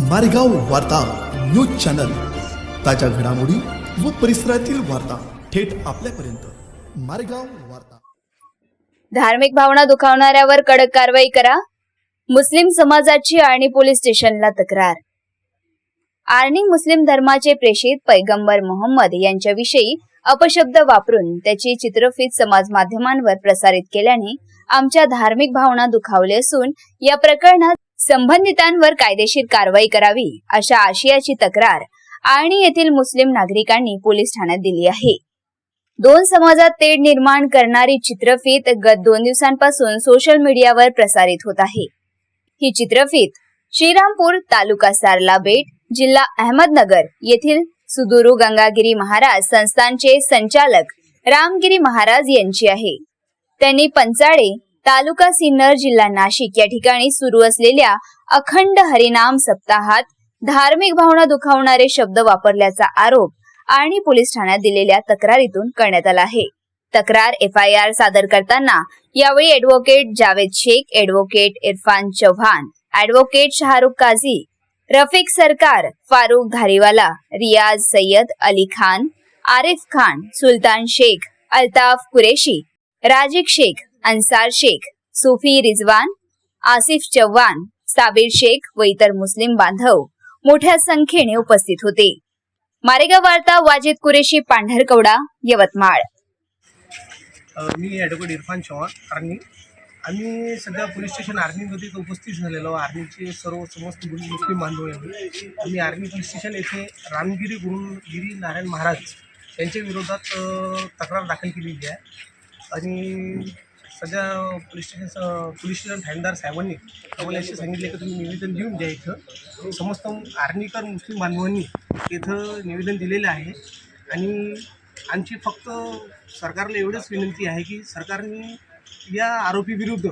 मारेगाव वार्ता news channel. ताज्या घडामोडी व परिसरातील वार्ता थेट आपल्यापर्यंत. मारेगाव वार्ता. धार्मिक भावना दुखावणाऱ्यावर कडक कारवाई करा. मुस्लिम समाजाची आणि पोलीस स्टेशनला तक्रार. आर्णी मुस्लिम धर्माचे प्रेषित पैगंबर मोहम्मद यांच्याविषयी अपशब्द वापरून त्याची चित्रफित समाज माध्यमांवर प्रसारित केल्याने आमच्या धार्मिक भावना दुखावले असून या प्रकरणात संबंधितांवर कायदेशीर कारवाई करावी अशा आशयाची तक्रार आणि येथील मुस्लिम नागरिकांनी पोलीस ठाण्यात दिली आहे. दोन समाजात तेढ निर्माण करणारी चित्रफित गत दोन दिवसांपासून सोशल मीडियावर प्रसारित होत आहे. ही चित्रफित श्रीरामपूर तालुका सारला बेट जिल्हा अहमदनगर येथील सुदुरू गंगागिरी महाराज संस्थानचे संचालक रामगिरी महाराज यांची आहे. त्यांनी पंचाळे तालुका सिन्नर जिल्हा नाशिक या ठिकाणी सुरू असलेल्या अखंड हरिनाम सप्ताहात धार्मिक भावना दुखावणारे शब्द वापरल्याचा आरोप आणि पोलीस ठाण्यात दिलेल्या तक्रारीतून करण्यात आला आहे. तक्रार एफ आय आर सादर करताना यावेळी advocate Javed Shaikh advocate Irfan Chavan advocate Shahrukh Kazi Rafiq Sarkar Farukh Dhariwala रियाज सय्यद अली खान आरिफ खान सुलतान शेख अल्ताफ कुरेशी राजिक शेख अन्सार शेख सुफी रिजवान आसिफ चव्हाण साबिर शेख व इतर मुस्लिम बांधव मोठ्या संख्येने उपस्थित होते. मारेगाव वार्ता वाजिद कुरेशी पांढरकवडा यवतमाळ. मी ॲडव्होकेट इरफान चव्हाण आम्ही सध्या पोलीस स्टेशन आर्मीमध्ये उपस्थित झालेलो आर्मीचे सर्व समस्त गुरु मुस्लिम बांधव आहे आम्ही आर्मी पोलीस स्टेशन येथे रामगिरी गुरुगिरी नारायण महाराज यांच्या विरोधात तक्रार दाखल केलेली आहे. आणि सध्या पोलीस स्टेशन पोलीस स्टेशन ठाणेदार साहेबांनी आम्हाला असे सांगितले की तुम्ही निवेदन देऊन द्या इथं. समस्त आर्मीकर मुस्लिम बांधवांनी इथं निवेदन दिलेलं आहे. आणि आमची फक्त सरकारला एवढंच विनंती आहे की सरकारने या आरोपीविरुद्ध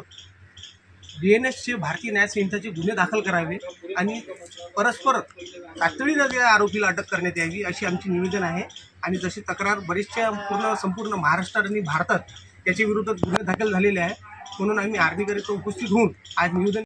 डी एन एसचे भारतीय न्याय संहिताचे गुन्हे दाखल करावे आणि परस्पर तातडीनं या आरोपीला अटक करण्यात यावी अशी आमची निवेदन आहे. आणि जशी तक्रार बरेचशा पूर्ण संपूर्ण महाराष्ट्रात आणि भारतात याच्या विरुद्ध गुन्हे दाखल झालेले आहे. म्हणून आम्ही आर्मीकरिता उपस्थित होऊन आज निवेदन